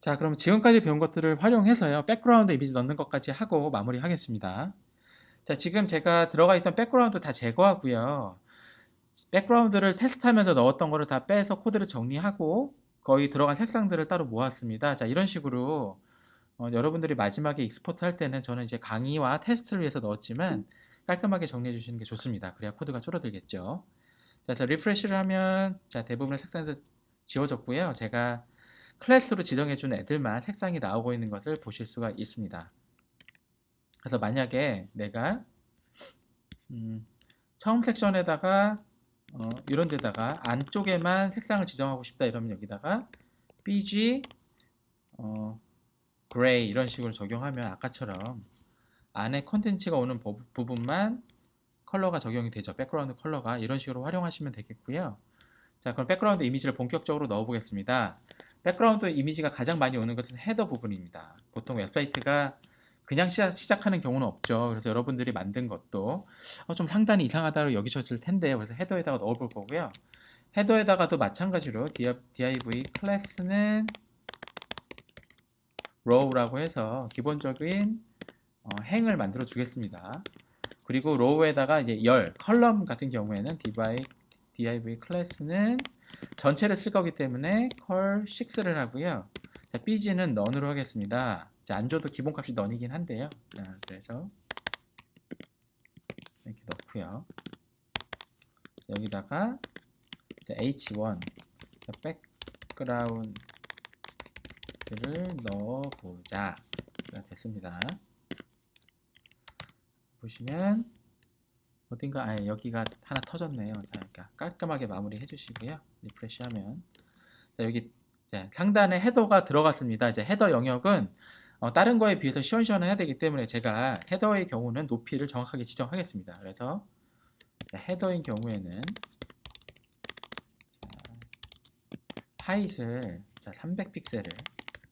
자, 그럼 지금까지 배운 것들을 활용해서요. 백그라운드 이미지 넣는 것까지 하고 마무리하겠습니다. 자, 지금 제가 들어가 있던 백그라운드 다 제거하고요. 백그라운드를 테스트하면서 넣었던 거를 다 빼서 코드를 정리하고 거의 들어간 색상들을 따로 모았습니다. 자, 이런 식으로 어, 여러분들이 마지막에 익스포트 할 때는 저는 이제 강의와 테스트를 위해서 넣었지만 깔끔하게 정리해 주시는 게 좋습니다. 그래야 코드가 줄어들겠죠. 자, 자 리프레시를 하면 자, 대부분의 색상들 지워졌고요. 제가 클래스로 지정해 준 애들만 색상이 나오고 있는 것을 보실 수가 있습니다. 그래서 만약에 내가 음, 처음 섹션에다가 어, 이런 데다가 안쪽에만 색상을 지정하고 싶다 이러면 여기다가 BG 어, 그레이 이런 식으로 적용하면 아까처럼 안에 컨텐츠가 오는 부- 부분만 컬러가 적용이 되죠. 백그라운드 컬러가 이런 식으로 활용하시면 되겠고요. 자, 그럼 백그라운드 이미지를 본격적으로 넣어 보겠습니다. 백그라운드 이미지가 가장 많이 오는 것은 헤더 부분입니다. 보통 웹사이트가 그냥 시작, 시작하는 경우는 없죠. 그래서 여러분들이 만든 것도 어, 좀 상단이 이상하다고 여기셨을 텐데요. 그래서 헤더에다가 넣어볼 거고요. 헤더에다가도 마찬가지로 div 클래스는 row라고 해서 기본적인 어, 행을 만들어 주겠습니다. 그리고 row에다가 이제 열, 컬럼 같은 경우에는 div 클래스는 전체를 쓸 거기 때문에 컬 6를 하고요. 자, bg는 none으로 하겠습니다. 자, 안 줘도 기본값이 none이긴 한데요. 자, 그래서 이렇게 넣고요. 여기다가 자, h1 자, 백그라운드를 넣어보자. 자, 됐습니다. 보시면 어딘가 아 여기가 하나 터졌네요. 자, 그러니까 깔끔하게 마무리 해주시고요. 리프레시하면 자 여기 자, 상단에 헤더가 들어갔습니다. 이제 헤더 영역은 어, 다른 거에 비해서 시원시원해야 되기 때문에 제가 헤더의 경우는 높이를 정확하게 지정하겠습니다. 그래서 자, 헤더인 경우에는 자, 하이트를 자, 300픽셀을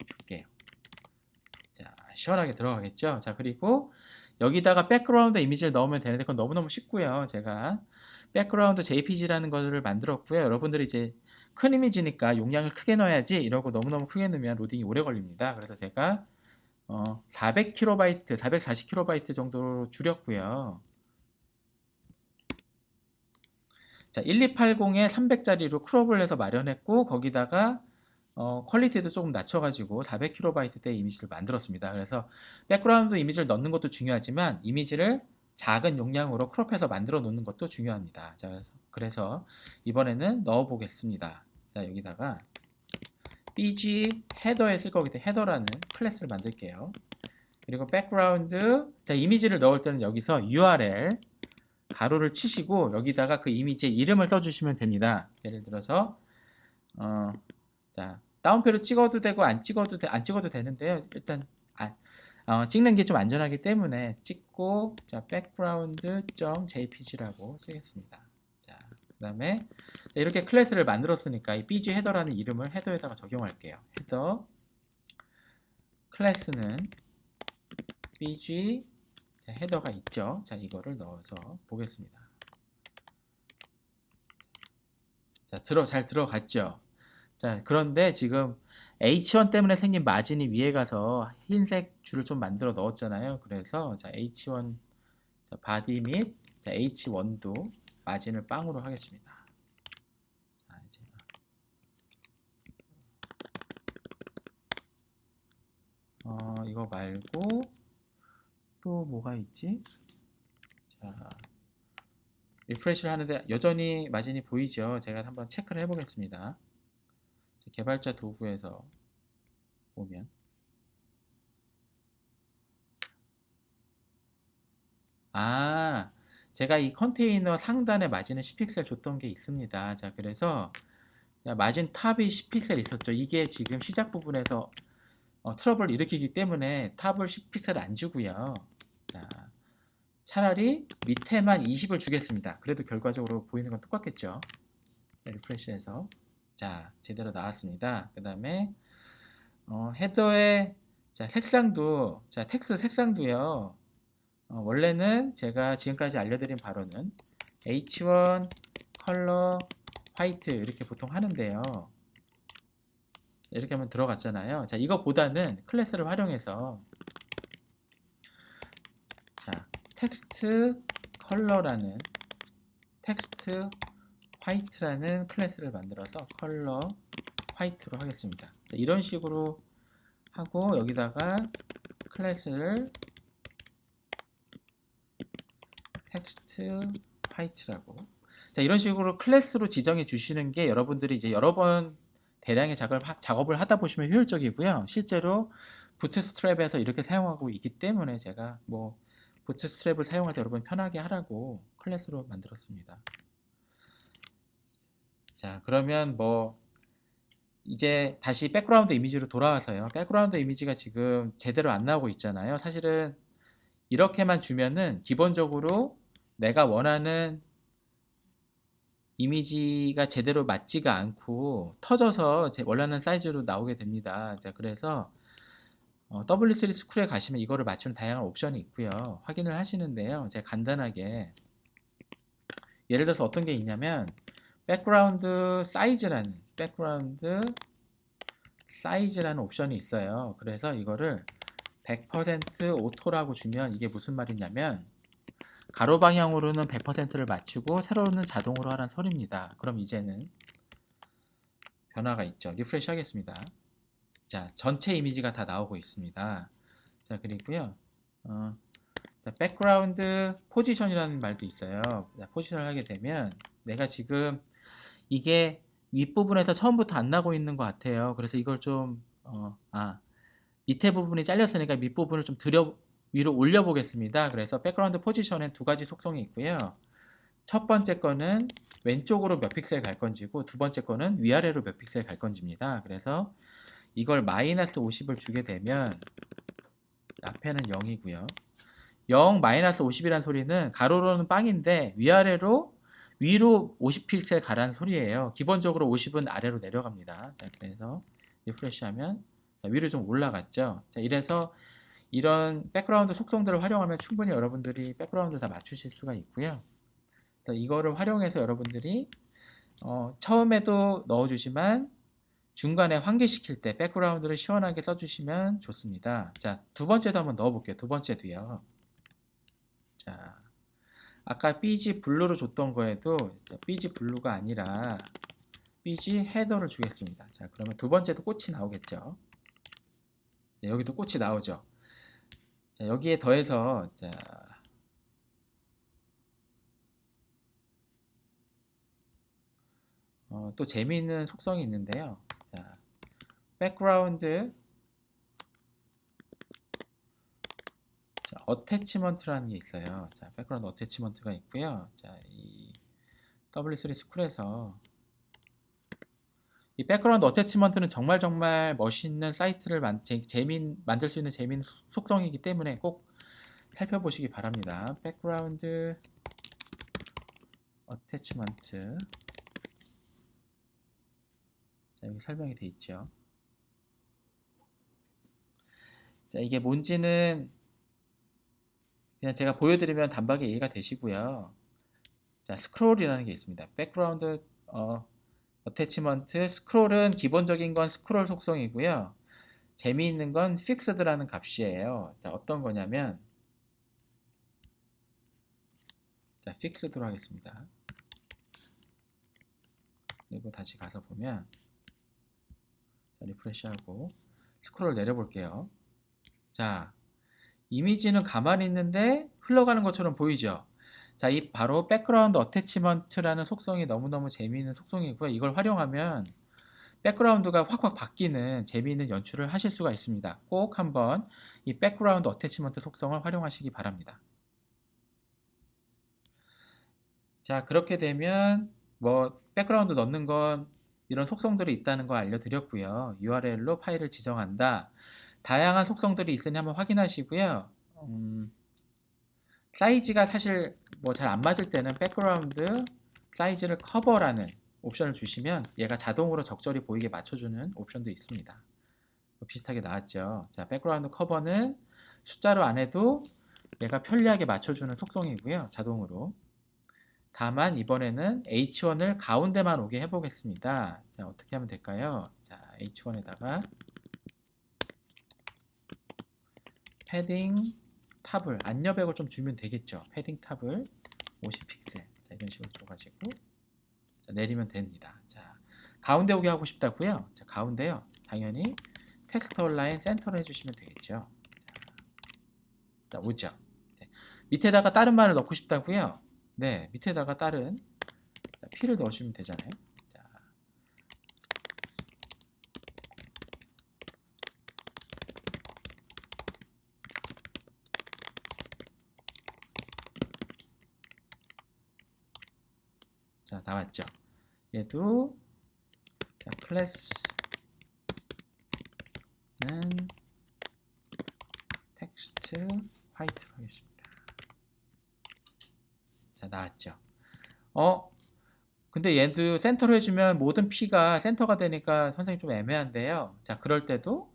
줄게요. 자, 시원하게 들어가겠죠. 자, 그리고 여기다가 백그라운드 이미지를 넣으면 되는데 그건 너무너무 쉽고요. 제가 백그라운드 JPG라는 것을 만들었고요. 여러분들이 이제 큰 이미지니까 용량을 크게 넣어야지 이러고 너무너무 크게 넣으면 로딩이 오래 걸립니다. 그래서 제가 어, 400KB, 440KB 정도로 줄였고요. 자, 1280에 300짜리로 크롭을 해서 마련했고 거기다가 어, 퀄리티도 조금 낮춰가지고 400KB 대 이미지를 만들었습니다. 그래서 백그라운드 이미지를 넣는 것도 중요하지만 이미지를 작은 용량으로 크롭해서 만들어 놓는 것도 중요합니다. 자, 그래서 이번에는 넣어 보겠습니다. 자, 여기다가 bg 헤더에 쓸 거기 때문에 헤더라는 클래스를 만들게요. 그리고 백그라운드 자, 이미지를 넣을 때는 여기서 url 가로를 치시고 여기다가 그 이미지의 이름을 써주시면 됩니다. 예를 들어서 어, 자 다운표로 찍어도 되고 안 찍어도 돼, 안 찍어도 되는데요. 일단 아, 어, 찍는 게 좀 안전하기 때문에 찍고 자 background.jpg라고 쓰겠습니다. 자 그다음에 자, 이렇게 클래스를 만들었으니까 이 bg 헤더라는 이름을 헤더에다가 적용할게요. 헤더 클래스는 bg 자, 헤더가 있죠. 자 이거를 넣어서 보겠습니다. 자 들어 잘 들어갔죠. 자, 그런데 지금 H1 때문에 생긴 마진이 위에 가서 흰색 줄을 좀 만들어 넣었잖아요. 그래서 자, H1 자, 바디 및 자, H1도 마진을 빵으로 하겠습니다. 자, 이제 어, 이거 말고 또 뭐가 있지? 자, 리프레시를 하는데 여전히 마진이 보이죠? 제가 한번 체크를 해보겠습니다. 개발자 도구에서 보면 아 제가 이 컨테이너 상단에 마진을 10픽셀 줬던 게 있습니다. 자 그래서 자, 마진 탑이 10픽셀 있었죠. 이게 지금 시작 부분에서 어, 트러블을 일으키기 때문에 탑을 10픽셀 안 주고요. 자 차라리 밑에만 20을 주겠습니다. 그래도 결과적으로 보이는 건 똑같겠죠. 네, 리프레시해서 자, 제대로 나왔습니다. 그 다음에, 어, 헤더의, 자, 색상도, 자, 텍스트 색상도요. 어, 원래는 제가 지금까지 알려드린 바로는 H1 컬러 화이트 이렇게 보통 하는데요. 이렇게 하면 들어갔잖아요. 자, 이거보다는 클래스를 활용해서 자, 텍스트 컬러라는 텍스트 화이트라는 클래스를 만들어서 컬러 화이트로 하겠습니다. 자, 이런 식으로 하고 여기다가 클래스를 텍스트 화이트라고 자 이런 식으로 클래스로 지정해 주시는 게 여러분들이 이제 여러 번 대량의 작업을, 하- 작업을 하다 보시면 효율적이고요. 실제로 부트스트랩에서 이렇게 사용하고 있기 때문에 제가 뭐 부트스트랩을 사용할 때 여러분 편하게 하라고 클래스로 만들었습니다. 자 그러면 뭐 이제 다시 백그라운드 이미지로 돌아와서요. 백그라운드 이미지가 지금 제대로 안 나오고 있잖아요. 사실은 이렇게만 주면은 기본적으로 내가 원하는 이미지가 제대로 맞지가 않고 터져서 제 원하는 사이즈로 나오게 됩니다. 자, 그래서 어, W3 스쿨에 가시면 이거를 맞추는 다양한 옵션이 있고요. 확인을 하시는데요. 제가 간단하게 예를 들어서 어떤 게 있냐면 백그라운드 사이즈라는 백그라운드 사이즈라는 옵션이 있어요. 그래서 이거를 100% 오토라고 주면 이게 무슨 말이냐면 가로 방향으로는 100%를 맞추고 세로는 자동으로 하라는 소리입니다. 그럼 이제는 변화가 있죠. 리프레시 하겠습니다. 자, 전체 이미지가 다 나오고 있습니다. 자, 그리고요. 어, 자, 백그라운드 포지션이라는 말도 있어요. 자, 포지션을 하게 되면 내가 지금 이게 윗부분에서 처음부터 안 나고 있는 것 같아요. 그래서 이걸 좀, 어, 아, 밑에 부분이 잘렸으니까 밑부분을 좀 들여, 위로 올려 보겠습니다. 그래서 백그라운드 포지션엔 두 가지 속성이 있고요. 첫 번째 거는 왼쪽으로 몇 픽셀 갈 건지고 두 번째 거는 위아래로 몇 픽셀 갈 건지입니다. 그래서 이걸 마이너스 50을 주게 되면 앞에는 0이고요. 0 마이너스 50이란 소리는 가로로는 빵인데 위아래로 위로 50픽셀 가라는 소리예요. 기본적으로 50은 아래로 내려갑니다. 자, 그래서 리프레시 하면 자, 위로 좀 올라갔죠. 자, 이래서 이런 백그라운드 속성들을 활용하면 충분히 여러분들이 백그라운드 다 맞추실 수가 있고요. 이거를 활용해서 여러분들이 어, 처음에도 넣어주지만 중간에 환기시킬 때 백그라운드를 시원하게 써주시면 좋습니다. 자, 두 번째도 한번 넣어볼게요. 두 번째도요. 자, 아까 BG 블루로 줬던 거에도 자, BG 블루가 아니라 BG 헤더를 주겠습니다. 자, 그러면 두 번째도 꽃이 나오겠죠. 네, 여기도 꽃이 나오죠. 자, 여기에 더해서 자, 어, 또 재미있는 속성이 있는데요. 자, 백그라운드 어태치먼트라는 게 있어요. 자, 백그라운드 어태치먼트가 있고요. 자, 이 W3 스쿨에서 이 백그라운드 어태치먼트는 정말 정말 멋있는 사이트를 만, 재, 재민, 만들 수 있는 재미있는 소- 속성이기 때문에 꼭 살펴보시기 바랍니다. 백그라운드 어태치먼트 자, 여기 설명이 돼 있죠. 자, 이게 뭔지는 그냥 제가 보여드리면 단박에 이해가 되시고요. 자, 스크롤이라는 게 있습니다. 백그라운드 어, 어태치먼트 스크롤은 기본적인 건 스크롤 속성이고요. 재미있는 건 fixed라는 값이에요. 자, 어떤 거냐면 자, fixed로 하겠습니다. 그리고 다시 가서 보면 자, 리프레시하고 스크롤 내려볼게요. 자, 이미지는 가만히 있는데 흘러가는 것처럼 보이죠? 자, 이 바로 백그라운드 어태치먼트라는 속성이 너무너무 재미있는 속성이고요. 이걸 활용하면 백그라운드가 확확 바뀌는 재미있는 연출을 하실 수가 있습니다. 꼭 한번 이 백그라운드 어태치먼트 속성을 활용하시기 바랍니다. 자, 그렇게 되면 뭐 백그라운드 넣는 건 이런 속성들이 있다는 거 알려드렸고요. URL로 파일을 지정한다. 다양한 속성들이 있으니 한번 확인하시고요. 음, 사이즈가 사실 뭐 잘 안 맞을 때는 백그라운드 사이즈를 커버라는 옵션을 주시면 얘가 자동으로 적절히 보이게 맞춰주는 옵션도 있습니다. 비슷하게 나왔죠. 자, 백그라운드 커버는 숫자로 안 해도 얘가 편리하게 맞춰주는 속성이고요. 자동으로. 다만 이번에는 H1을 가운데만 오게 해보겠습니다. 자, 어떻게 하면 될까요? 자, H1에다가 패딩 탑을 안여백을 좀 주면 되겠죠. 패딩 탑을 50픽셀 자, 이런 식으로 줘가지고 자, 내리면 됩니다. 자 가운데 오게 하고 싶다고요? 자 가운데요. 당연히 텍스트 온라인 센터로 해주시면 되겠죠. 자, 자 오죠. 네. 밑에다가 다른 말을 넣고 싶다고요? 네, 밑에다가 다른 자, P를 넣으시면 되잖아요. 자, 자 나왔죠. 얘도 자, 클래스는 텍스트 화이트로 하겠습니다. 자 나왔죠. 어 근데 얘도 센터로 해주면 모든 P가 센터가 되니까 선생님 좀 애매한데요. 자 그럴 때도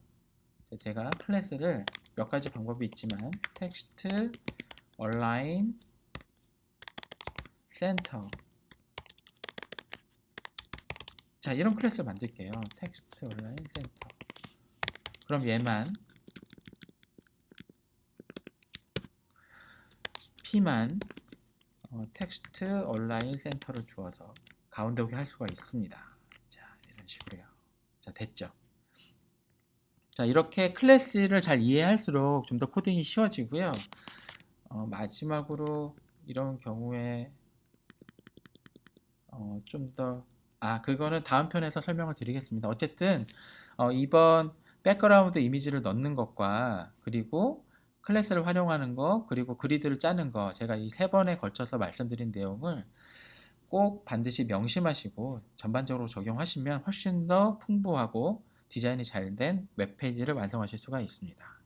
제가 클래스를 몇 가지 방법이 있지만 텍스트 얼라인 센터 자 이런 클래스를 만들게요. 텍스트 온라인 센터. 그럼 얘만 P만 어, 텍스트 온라인 센터를 주어서 가운데 오게 할 수가 있습니다. 자 이런 식으로요. 자 됐죠. 자 이렇게 클래스를 잘 이해할수록 좀 더 코딩이 쉬워지고요. 어, 마지막으로 이런 경우에 어, 좀더 아, 그거는 다음 편에서 설명을 드리겠습니다. 어쨌든 어, 이번 백그라운드 이미지를 넣는 것과 그리고 클래스를 활용하는 거 그리고 그리드를 짜는 거 제가 이 세 번에 걸쳐서 말씀드린 내용을 꼭 반드시 명심하시고 전반적으로 적용하시면 훨씬 더 풍부하고 디자인이 잘 된 웹페이지를 완성하실 수가 있습니다.